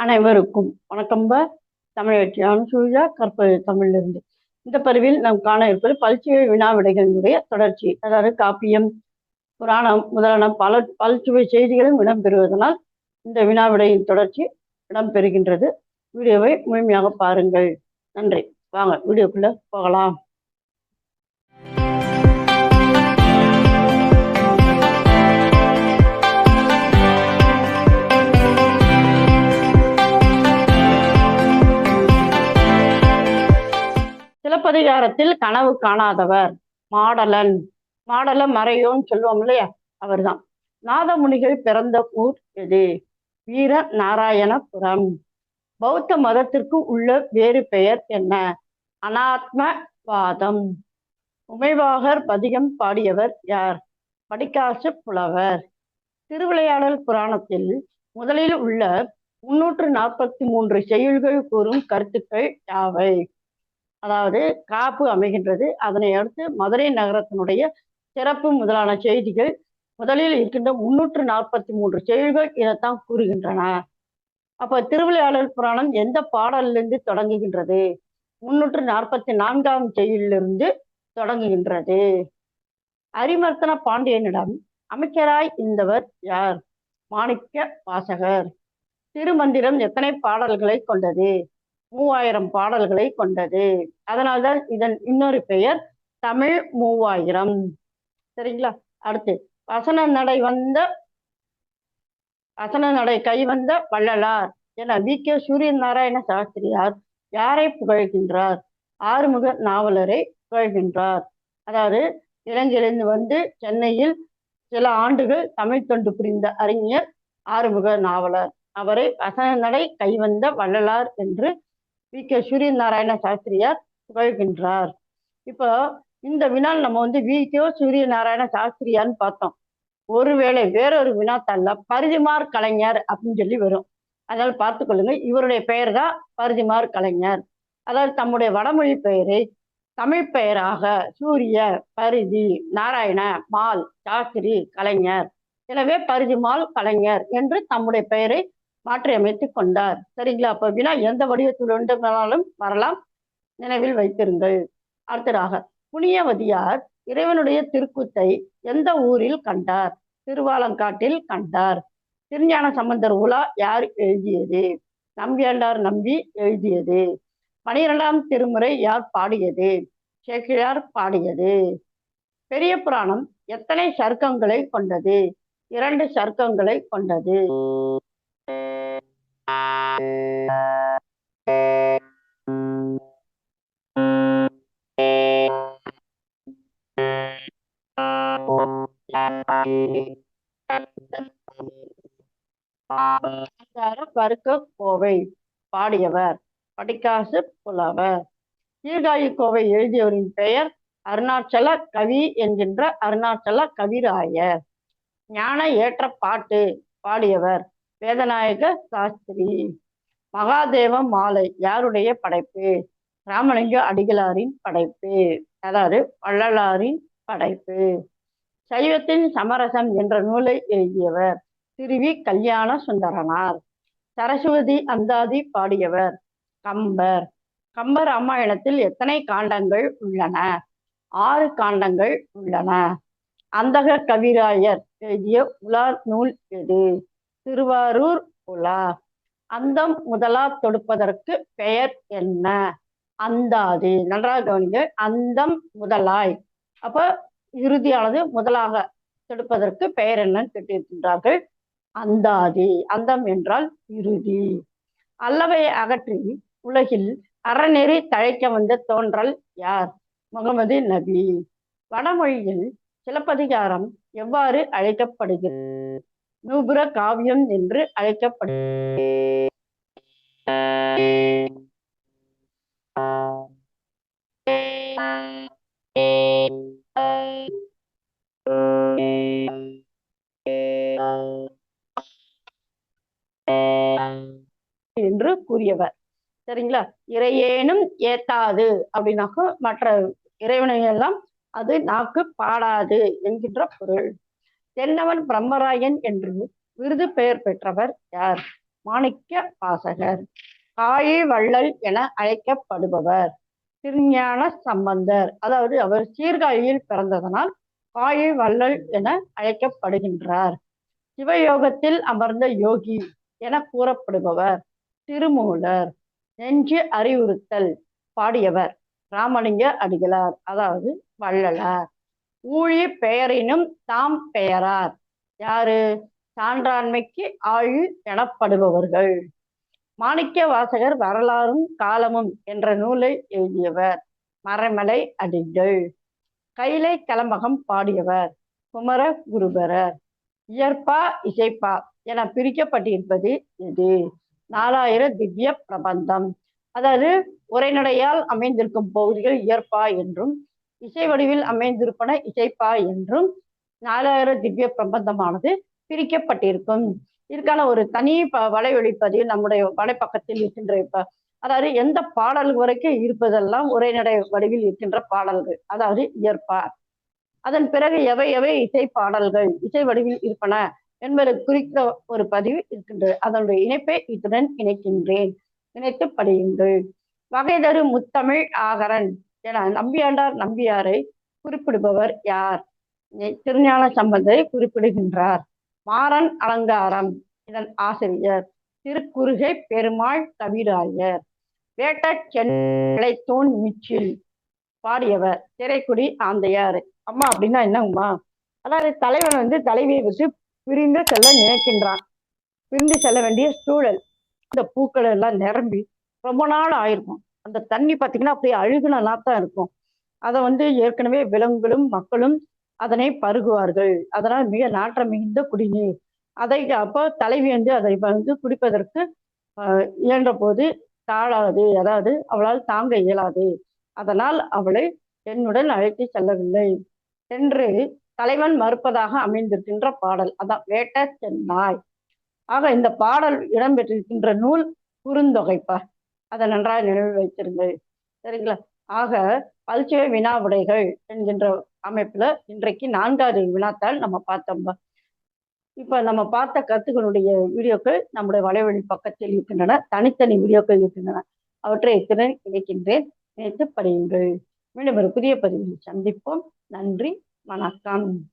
அனைவருக்கும் வணக்கம்ப தமிழ் வெற்றி அனுசூயா கற்பது தமிழிலிருந்து. இந்த பதிவில் நாம் காண இருப்பது பல்சுவை வினா விடைகளினுடைய தொடர்ச்சி. அதாவது காப்பியம் புராணம் முதலான பல பல்சுவை செய்திகளும் இடம்பெறுவதனால் இந்த வினா விடையின் தொடர்ச்சி இடம்பெறுகின்றது வீடியோவை முழுமையாக பாருங்கள். நன்றி. வாங்க வீடியோக்குள்ள போகலாம். சிலப்பதிகாரத்தில் கனவு காணாதவர். மாடலன். மாடல மறையோன்னு சொல்லுவோம் இல்லையா? அவர்தான். நாதமுனிகள் பிறந்த ஊர் எது? வீர நாராயணபுரம். பௌத்த மதத்திற்கு உள்ள வேறு பெயர் என்ன? அனாத்மவாதம். உமைவாகர் பதிகம் பாடியவர் யார்? படிக்காசு புலவர். திருவிளையாடல் புராணத்தில் முதலில் உள்ள முன்னூற்று நாற்பத்தி மூன்று செயல்கள் கூறும் கருத்துக்கள் யாவை? அதாவது காப்பு அமைகின்றது. அதனை அடுத்து மதுரை நகரத்தினுடைய சிறப்பு முதலான செய்திகள். முதலில் இருக்கின்ற முன்னூற்று நாற்பத்தி மூன்று செய்திகள் இதைத்தான் கூறுகின்றன. அப்ப திருவிளையாடல் புராணம் எந்த பாடலிலிருந்து தொடங்குகின்றது? முன்னூற்று நாற்பத்தி நான்காம் செய்தியிலிருந்து தொடங்குகின்றது. அரிமர்த்தன பாண்டியனிடம் அமைச்சராய் இருந்தவர் யார்? மாணிக்க வாசகர். திருமந்திரம் எத்தனை பாடல்களை கொண்டது? மூவாயிரம் பாடல்களை கொண்டது. அதனால்தான் இதன் இன்னொரு பெயர் தமிழ் மூவாயிரம். சரிங்களா? அடுத்து வசன நடை வந்த வசன நடை கை வந்த வள்ளலார் என வி. கே. சூரிய நாராயண சாஸ்திரியார் யாரை புகழ்கின்றார்? ஆறுமுக நாவலரை புகழ்கின்றார். அதாவது இலங்கையிலிருந்து வந்து சென்னையில் சில ஆண்டுகள் தமிழ் தொண்டு புரிந்த அறிஞர் ஆறுமுக நாவலர். அவரை வசன நடை கைவந்த வள்ளலார் என்று வி கே சூரிய நாராயண சாஸ்திரியார் புகழ்கின்றார். இப்போ இந்த வினால் நம்ம வந்து வி கே சூரிய நாராயண சாஸ்திரியான்னு பார்த்தோம். ஒருவேளை வேறொரு வினாத்தாள்ல பரிதிமார் கலைஞர் அப்படின்னு சொல்லி வரும். அதனால் பார்த்துக்கொள்ளுங்க இவருடைய பெயர் தான் பரிதிமார் கலைஞர். அதாவது தம்முடைய வடமொழி பெயரை தமிழ் பெயராக சூரிய பரிதி நாராயண மால் சாஸ்திரி கலைஞர். எனவே பரிதிமால் கலைஞர் என்று தம்முடைய பெயரை மாற்றி அமைத்து கொண்டார். சரிங்களா? அப்ப வினா எந்த வடிவத்தில் வேண்டுமானாலும் வரலாம். நினைவில் வைத்திருங்கள். அடுத்ததாக புனியவதியார் இறைவனுடைய திருக்கூத்தை எந்த ஊரில் கண்டார்? திருவாலங்காட்டில் கண்டார். திருஞான சம்பந்தர் உலா யார் எழுதியது? நம்பியாண்டார் நம்பி எழுதியது. பனிரெண்டாம் திருமுறை யார் பாடியது? சேக்கிழார் பாடியது. பெரிய புராணம் எத்தனை சர்க்கங்களை கொண்டது? இரண்டு சர்க்கங்களை கொண்டது. பருக்க கோவை பாடியவர் படிக்காசு புலவர். சீர்காழி கோவை எழுதியவரின் பெயர் அருணாச்சல கவி என்கின்ற அருணாச்சல கவிராயர். ஞான ஏற்ற பாட்டு பாடியவர் வேதநாயக சாஸ்திரி. மகாதேவ மாலை யாருடைய படைப்பு? ராமலிங்க அடிகளாரின் படைப்பு. அதாவது வள்ளலாரின் படைப்பு. சைவத்தின் சமரசம் என்ற நூலை எழுதியவர் திருவி கல்யாண சுந்தரனார். சரஸ்வதி அந்தாதி பாடியவர் கம்பர். கம்ப ராமாயணத்தில் எத்தனை காண்டங்கள் உள்ளன? ஆறு காண்டங்கள் உள்ளன. அந்தக கவிராயர் எழுதிய உலா நூல் எது? திருவாரூர் உலா. அந்தம் முதலா தொடுப்பதற்கு பெயர் என்ன? அந்தாது. நன்றாக கவனிங்க. அந்தம் முதலாய். அப்ப இறுதியானது முதலாக தடுப்பதற்கு பெயர் என்னன்னு கேட்டிருக்கின்றார்கள். அந்தாதி. அந்தம் என்றால் இறுதி. அல்லவை அகற்றி உலகில் அறநெறி தழைக்க வந்த தோன்றல் யார்? முகமது நபி. வடமொழியில் சிலப்பதிகாரம் எவ்வாறு அழைக்கப்படுகிறது? நூபுர காவியம் என்று அழைக்கப்படுகிறது என்று கூறியவர். சரிங்களா? இறையேனும் ஏத்தாது அப்படின்னாக்க மற்ற இறைவனை எல்லாம் அது நாக்கு பாடாது என்கின்ற பொருள். தென்னவன் பிரம்மராயன் என்று விருது பெயர் பெற்றவர் யார்? மாணிக்க வாசகர். காயை வள்ளல் என அழைக்கப்படுபவர். திருஞான சம்பந்தர். அதாவது அவர் சீர்காழியில் பிறந்ததனால் காயை வள்ளல் என அழைக்கப்படுகின்றார். சிவயோகத்தில் அமர்ந்த யோகி என கூறப்படுபவர். திருமூலர் நெஞ்சு அறிவுறுத்தல் பாடியவர் ராமலிங்க அடிகளார் அதாவது வள்ளலார். ஊழி பெயரினும் தாம் பெயரார். யாரு? சான்றாண்மைக்கு ஆழி எனப்படுபவர்கள். மாணிக்க வாசகர் வரலாறும் காலமும் என்ற நூலை எழுதியவர். மறைமலை அடிகள். கைலை கலம்பகம் பாடியவர். குமர குருபரர். இயற்பா இசைப்பா என பிரிக்கப்பட்டிருப்பது இது நாலாயிர திவ்ய பிரபந்தம். அதாவது உரைநடையால் அமைந்திருக்கும் பகுதிகள் இயற்பா என்றும் இசை வடிவில் அமைந்திருப்பன இசைப்பா என்றும் நாலாயிர திவ்ய பிரபந்தமானது பிரிக்கப்பட்டிருக்கும். இதற்கான ஒரு தனி ப வலைவெளிப்பதிவு நம்முடைய வலைப்பக்கத்தில் இருக்கின்ற இப்ப அதாவது எந்த பாடல் வரைக்கும் இருப்பதெல்லாம் உரைநடை வடிவில் இருக்கின்ற பாடல்கள் அதாவது இயற்பா. அதன் பிறகு எவை எவை இசை பாடல்கள் இசை வடிவில் இருப்பன? என்பது குறித்த ஒரு பதிவு இருக்கின்றது. அதனுடைய இணைப்பை இத்துடன் இணைக்கின்றேன். இணைத்து படியுங்கள். வகைதரு முத்தமிழ் ஆகரன் என நம்பியாண்டார் நம்பியாரை குறிப்பிடுபவர் யார்? திருஞான சம்பந்தரை குறிப்பிடுகின்றார். மாறன் அலங்காரம் இதன் ஆசிரியர். திருக்குறுகை பெருமாள் கவிராயர். வேட்ட சென்னைத்தோன் மிச்சில் பாடியவர். திரைக்குடி ஆந்தையார். அம்மா அப்படின்னா என்னங்கம்மா? அதாவது தலைவன் வந்து தலைவியை விட்டு பிரிந்து செல்ல நினைக்கின்றான். பிரிந்து செல்ல வேண்டிய சூழல். இந்த பூக்கள் எல்லாம் நிரம்பி ரொம்ப நாள் ஆயிருக்கும். அந்த தண்ணி பார்த்தீங்கன்னா அப்படியே அழுகுனா தான் இருக்கும். அதை வந்து ஏற்கனவே விலங்குகளும் மக்களும் அதனை பருகுவார்கள். அதனால் மிக நாற்றம் மிகுந்த குடிநீர். அதை அப்போ தலைவி வந்து அதை வந்து குடிப்பதற்கு இயன்ற போது தாழாது அதாவது அவளால் தாங்க இயலாது. அதனால் அவளை என்னுடன் அழைத்து செல்லவில்லை. என்று தலைவன் மறுப்பதாக அமைந்திருக்கின்ற பாடல். அதான் வேட்ட சென்னாய் ஆக இந்த பாடல் இடம்பெற்றிருக்கின்ற நூல் குறுந்தொகைப்பா. அதை நன்றாக நினைவு வைத்திருந்தது சரிங்களா? ஆக பல்சுவை வினா உடைகள் என்கின்ற அமைப்புல இன்றைக்கு நான்காவது வினாத்தால் நம்ம பார்த்தோம்பா. இப்ப நம்ம பார்த்த கருத்துக்களுடைய வீடியோக்கள் நம்முடைய வலைவழி பக்கத்தில் இருக்கின்றன. தனித்தனி வீடியோக்கள் இருக்கின்றன. அவற்றை இத்துடன் இணைக்கின்றேன். நினைத்து படியுங்கள். மீண்டும் ஒரு புதிய பதிவில் சந்திப்போம். நன்றி. வணக்கம்.